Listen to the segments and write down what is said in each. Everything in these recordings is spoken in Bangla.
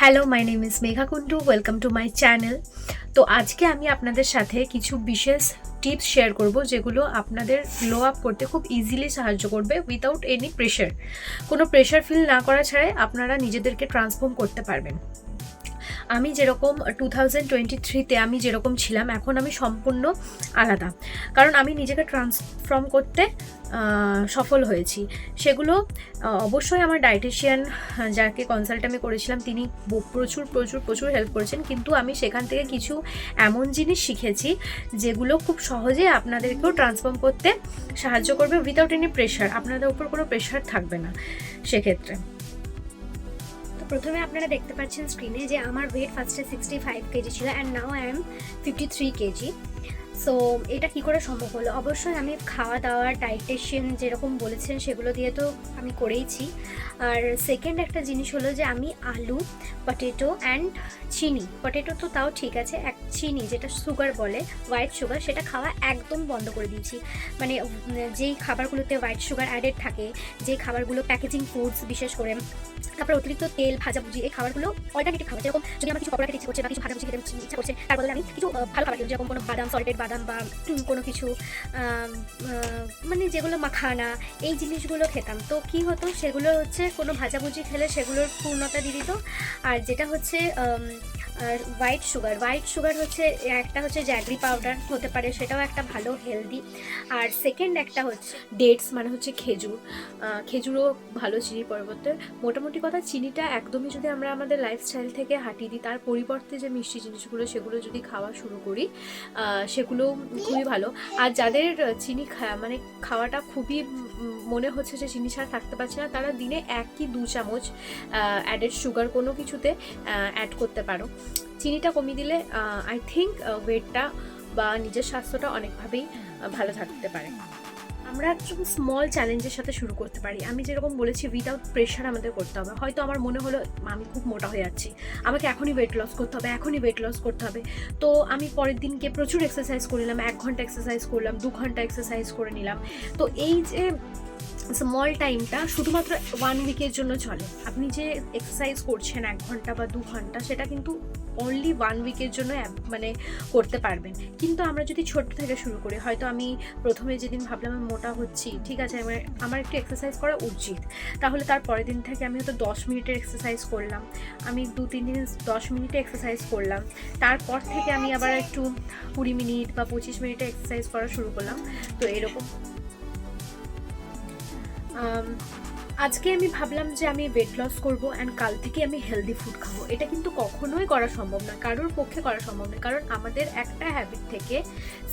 Hello my name is Megha Kundu welcome to my channel তো আজকে আমি আপনাদের সাথে কিছু বিশেষ টিপস শেয়ার করব যেগুলো আপনাদের গ্লো আপ করতে খুব ইজিলি সাহায্য করবে উইদাউট এনি প্রেশার কোনো প্রেশার ফিল না করা ছাড়াই আপনারা নিজেদেরকে ট্রান্সফর্ম করতে পারবেন। আমি যেরকম টু থাউজেন্ড টোয়েন্টি থ্রিতে আমি যেরকম ছিলাম, এখন আমি সম্পূর্ণ আলাদা। কারণ আমি নিজেকে ট্রান্সফর্ম করতে সফল হয়েছি। সেগুলো অবশ্যই আমার ডায়েটিশিয়ান যাকে কনসাল্ট আমি করেছিলাম, তিনি প্রচুর প্রচুর প্রচুর হেল্প করেছেন। কিন্তু আমি সেখান থেকে কিছু এমন জিনিস শিখেছি, যেগুলো খুব সহজে আপনাদেরকেও ট্রান্সফর্ম করতে সাহায্য করবে উইদাউট এনি প্রেশার আপনাদের উপর কোনো প্রেশার থাকবে না, সেক্ষেত্রে। প্রথমে আপনারা দেখতে পাচ্ছেন স্ক্রিনে যে আমার ওয়েট ফার্স্টে সিক্সটি ফাইভ কেজি ছিল and now I am fifty three KG. So এটা কি করে সম্ভব হলো? অবশ্যই আমি খাওয়া দাওয়া ডাইটেশন যেরকম বলেছেন, সেগুলো দিয়ে তো আমি করেইছি। আর সেকেন্ড একটা জিনিস হলো যে, আমি আলু পটেটো অ্যান্ড চিনি। পটেটো তো তাও ঠিক আছে, এক চিনি যেটা সুগার বলে হোয়াইট সুগার সেটা খাওয়া একদম বন্ধ করে দিয়েছি। মানে যেই খাবারগুলোতে হোয়াইট সুগার অ্যাডেড থাকে যে খাবারগুলো প্যাকেজিং ফুডস বিশেষ করে, তারপরে অতিরিক্ত তেল, ভাজাভুজি, এই খাবারগুলো অল্টারনেটিভ খাবার। যেরকম যদি আমার কিছু ইচ্ছে করছে বা কিছু ভাজাভুজি খেতে ইচ্ছা করছে, তার বদলে আমি কিছু ভালো খাবার যেরকম কোনো বাদাম সল্টেড বাদাম বা কোনো কিছু মানে যেগুলো মাখানা, এই জিনিসগুলো খেতাম। তো কি হতো, সেগুলো হচ্ছে কোনো ভাজাভুজি খেলে সেগুলোর পূর্ণতা দিয়ে দিত। আর যেটা হচ্ছে হোয়াইট সুগার হোয়াইট সুগার হচ্ছে, একটা হচ্ছে জ্যাগরি পাউডার হতে পারে, সেটাও একটা ভালো হেলদি আর সেকেন্ড একটা হচ্ছে ডেটস মানে হচ্ছে খেজুর। খেজুরও ভালো চিনি পরিবর্তে। মোটামুটি কথা চিনিটা একদমই যদি আমরা আমাদের লাইফস্টাইল থেকে হাঁটিয়ে দিই, তার পরিবর্তে যে মিষ্টি জিনিসগুলো, সেগুলো যদি খাওয়া শুরু করি সেগুলো খুবই ভালো। আর যাদের চিনি খা- মানে খাওয়াটা খুবই মনে হচ্ছে যে চিনি ছাড়া থাকতে পারছে না, তারা দিনে এক কি দু চামচ অ্যাডেড সুগার কোনো কিছুতে অ্যাড করতে পারো। চিনিটা কমিয়ে দিলে আই থিঙ্ক ওয়েটটা বা নিজের স্বাস্থ্যটা অনেকভাবেই ভালো থাকতে পারে। আমরা একটু স্মল চ্যালেঞ্জের সাথে শুরু করতে পারি। আমি যেরকম বলেছি উইদাউট প্রেশার আমাদের করতে হবে। হয়তো আমার মনে হলো, আমি খুব মোটা হয়ে যাচ্ছি। আমাকে এখনই ওয়েট লস করতে হবে, এখনই ওয়েট লস করতে হবে। তো আমি পরের দিনকে প্রচুর এক্সারসাইজ করে নিলাম, এক ঘণ্টা এক্সারসাইজ করলাম, দু ঘণ্টা এক্সারসাইজ করে নিলাম। তো এই যে স্মল টাইমটা শুধুমাত্র ওয়ান উইকের জন্য চলে। আপনি যে এক্সারসাইজ করছেন এক ঘণ্টা বা দু ঘণ্টা, সেটা কিন্তু অনলি ওয়ান উইকের জন্য মানে করতে পারবেন। কিন্তু আমরা যদি ছোট থেকে শুরু করি, হয়তো আমি প্রথমে যেদিন ভাবলাম আমি মোটা হচ্ছি, ঠিক আছে, আমার আমার একটু এক্সারসাইজ করা উচিত। তাহলে তার পরের দিন থেকে আমি হয়তো দশ মিনিটের এক্সারসাইজ করলাম, আমি দু, তিন দিন দশ মিনিটে এক্সারসাইজ করলাম। তারপর থেকে আমি আবার একটু কুড়ি মিনিট বা পঁচিশ মিনিটে এক্সারসাইজ করা শুরু করলাম। তো এরকম আম, আজকে আমি ভাবলাম যে আমি ওয়েট লস করব অ্যান্ড কাল থেকে আমি হেলদি ফুড খাব। এটা কিন্তু কখনোই করা সম্ভব না, কারোর পক্ষে করা সম্ভব নয় কারণ আমাদের একটা হ্যাবিট থেকে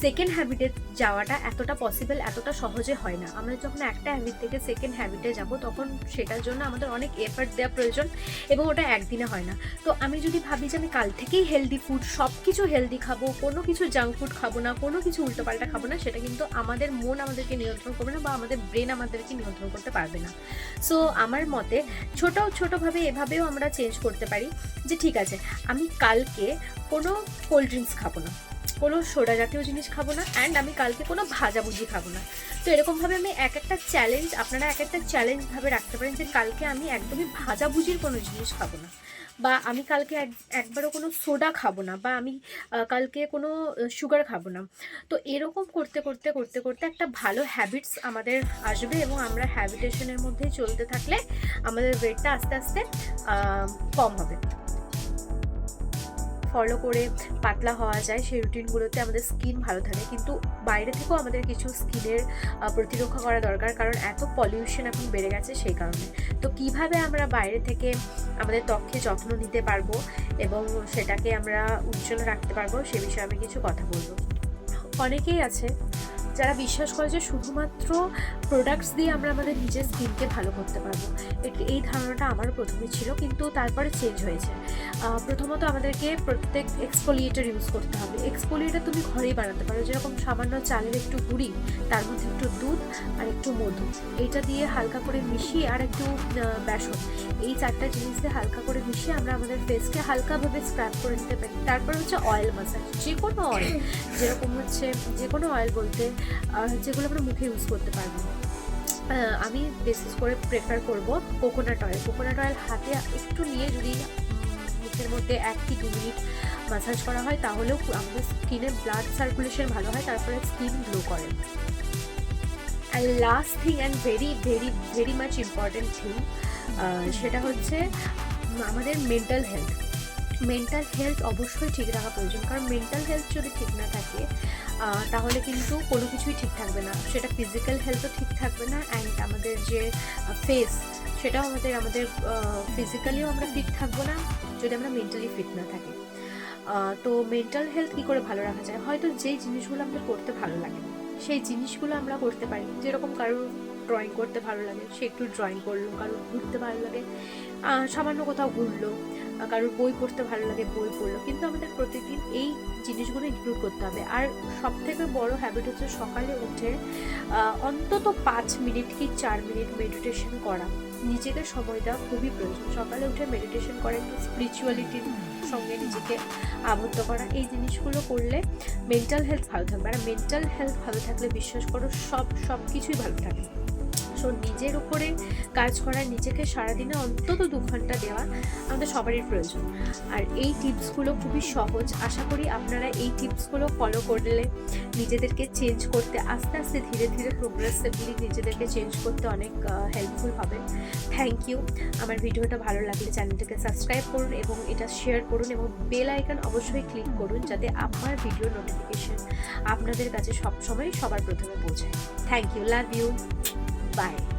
সেকেন্ড হ্যাবিটে যাওয়াটা এতটা পসিবল এতটা সহজে হয় না। আমরা যখন একটা হ্যাবিট থেকে সেকেন্ড হ্যাবিটে যাব, তখন সেটার জন্য আমাদের অনেক এফার্ট দেওয়া প্রয়োজন এবং ওটা একদিনে হয় না। তো আমি যদি ভাবি যে আমি কাল থেকেই হেলদি ফুড সব কিছু হেলদি খাব, কোনো কিছু জাঙ্ক ফুড খাব না, কোনো কিছু উল্টোপাল্টা খাব না, সেটা কিন্তু আমাদের মন আমাদেরকে নিয়ন্ত্রণ করবে না বা আমাদের ব্রেন আমাদেরকে নিয়ন্ত্রণ করতে পারবে না। সো আমার মতে ছোট ছোটোভাবে এভাবেও আমরা চেঞ্জ করতে পারি যে ঠিক আছে, আমি কালকে কোনো কোল্ড ড্রিঙ্কস খাব না, কোনো সোডা জাতীয় জিনিস খাব না অ্যান্ড আমি কালকে কোনো ভাজাভুজি খাব না। তো এরকমভাবে আমি এক একটা চ্যালেঞ্জ আপনারা এক একটা চ্যালেঞ্জভাবে রাখতে পারেন যে কালকে আমি একদমই ভাজাভুজির কোনো জিনিস খাব না। বা আমি কালকে এক, একবারও কোনো সোডা খাব না বা আমি কালকে কোনো সুগার খাব না। তো এরকম করতে করতে করতে করতে একটা ভালো হ্যাবিটস আমাদের আসবে এবং আমরা হ্যাবিটেশনের মধ্যেই চলতে থাকলে আমাদের ওয়েটটা আস্তে আস্তে কম হবে। ফলো করে পাতলা হওয়া যায়, সেই রুটিনগুলোতে আমাদের স্কিন ভালো থাকে। কিন্তু বাইরে থেকেও আমাদের কিছু স্কিনের প্রতিরক্ষা করা দরকার, কারণ এত পলিউশন এখন বেড়ে গেছে সেই কারণে। তো কীভাবে আমরা বাইরে থেকে আমাদের ত্বকে যত্ন নিতে পারব এবং সেটাকে আমরা উজ্জ্বল রাখতে পারব, সে বিষয়ে আমি কিছু কথা বলব। অনেকেই আছে যারা বিশ্বাস করে যে শুধুমাত্র প্রোডাক্টস দিয়ে আমরা আমাদের নিজের স্কিনকে ভালো করতে পারব এই ধারণাটা আমারও প্রথমে ছিল, কিন্তু তারপরে চেঞ্জ হয়েছে। প্রথমত আমাদেরকে প্রত্যেক এক্সপোলিয়েটার ইউজ করতে হবে। এক্সপোলিয়েটার তুমি ঘরেই বানাতে পারো, যেরকম সামান্য চালের একটু গুঁড়ি, তার মধ্যে একটু দুধ আর একটু মধু। এইটা দিয়ে হালকা করে মিশিয়ে আর একটু বেসন। এই চারটা জিনিস দিয়ে হালকা করে মিশিয়ে আমরা আমাদের ফেসকে হালকাভাবে স্ক্রাব করে নিতে পারি। তারপর হচ্ছে অয়েল মাসাজ যে কোনো অয়েল যেরকম হচ্ছে যে কোনো অয়েল বলতে যেগুলো আমরা মুখে ইউজ করতে পারব। আমি বিশেষ করে প্রেফার করব কোকোনাট অয়েল কোকোনাট অয়েল হাতে একটু নিয়ে যদি মাসের মধ্যে এক কি দু মিনিট মাসাজ করা হয়, তাহলেও আমাদের স্কিনে ব্লাড সার্কুলেশন ভালো হয় তারপরে স্কিন গ্লো করে। And last thing and very very very much important thing সেটা হচ্ছে আমাদের মেন্টাল হেলথ মেন্টাল হেলথ অবশ্যই ঠিক রাখা প্রয়োজন, কারণ মেন্টাল হেলথ যদি ঠিক না থাকে তাহলে কিন্তু কোনো কিছুই ঠিক থাকবে না। সেটা ফিজিক্যাল হেলথও ঠিক থাকবে না অ্যান্ড আমাদের যে ফেস সেটাও আমাদের আমাদের ফিজিক্যালিও আমরা ফিট থাকব না, যদি আমরা মেন্টালি ফিট না থাকি। তো মেন্টাল হেলথ কী করে ভালো রাখা যায়? হয়তো যেই জিনিসগুলো আমাদের করতে ভালো লাগে, সেই জিনিসগুলো আমরা করতে পারি, যেরকম কারোর ড্রয়িং করতে ভালো লাগে, সে একটু ড্রয়িং করল, কারোর ঘুরতে ভালো লাগে সামান্য কোথাও ঘুরলো কারোর বই পড়তে ভালো লাগে, বই পড়ল, কিন্তু আমাদের প্রতিদিন এই জিনিসগুলো ইনক্লুড করতে হবে। আর সব থেকে বড় হ্যাবিট হচ্ছে সকালে উঠে অন্তত পাঁচ মিনিট কি চার মিনিট মেডিটেশন করা। নিজেকে সময় দেওয়া খুবই প্রয়োজন। সকালে উঠে মেডিটেশন করা একটু স্পিরিচুয়ালিটির সঙ্গে নিজেকে আবদ্ধ করা, এই জিনিসগুলো করলে মেন্টাল হেলথ ভালো থাকবে। আর মেন্টাল হেলথ ভালো থাকলে বিশ্বাস করো, সব সব কিছুই ভালো থাকে। সো নিজের উপরে কাজ করা, নিজেকে সারাদিনে অন্তত দু ঘণ্টা দেওয়া আমাদের সবারই প্রয়োজন। আর এই টিপসগুলো খুবই সহজ। আশা করি আপনারা এই টিপসগুলো ফলো করলে নিজেদেরকে চেঞ্জ করতে, আস্তে আস্তে ধীরে ধীরে প্রোগ্রেসিভলি নিজেদেরকে চেঞ্জ করতে অনেক হেল্পফুল হবে। থ্যাংক ইউ আমার ভিডিওটা ভালো লাগলে চ্যানেলটাকে সাবস্ক্রাইব করুন এবং এটা শেয়ার করুন এবং বেল আইকন অবশ্যই ক্লিক করুন যাতে আমার ভিডিও নোটিফিকেশন আপনাদের কাছে সবসময় সবার প্রথমে পৌঁছায়। Thank you love you bye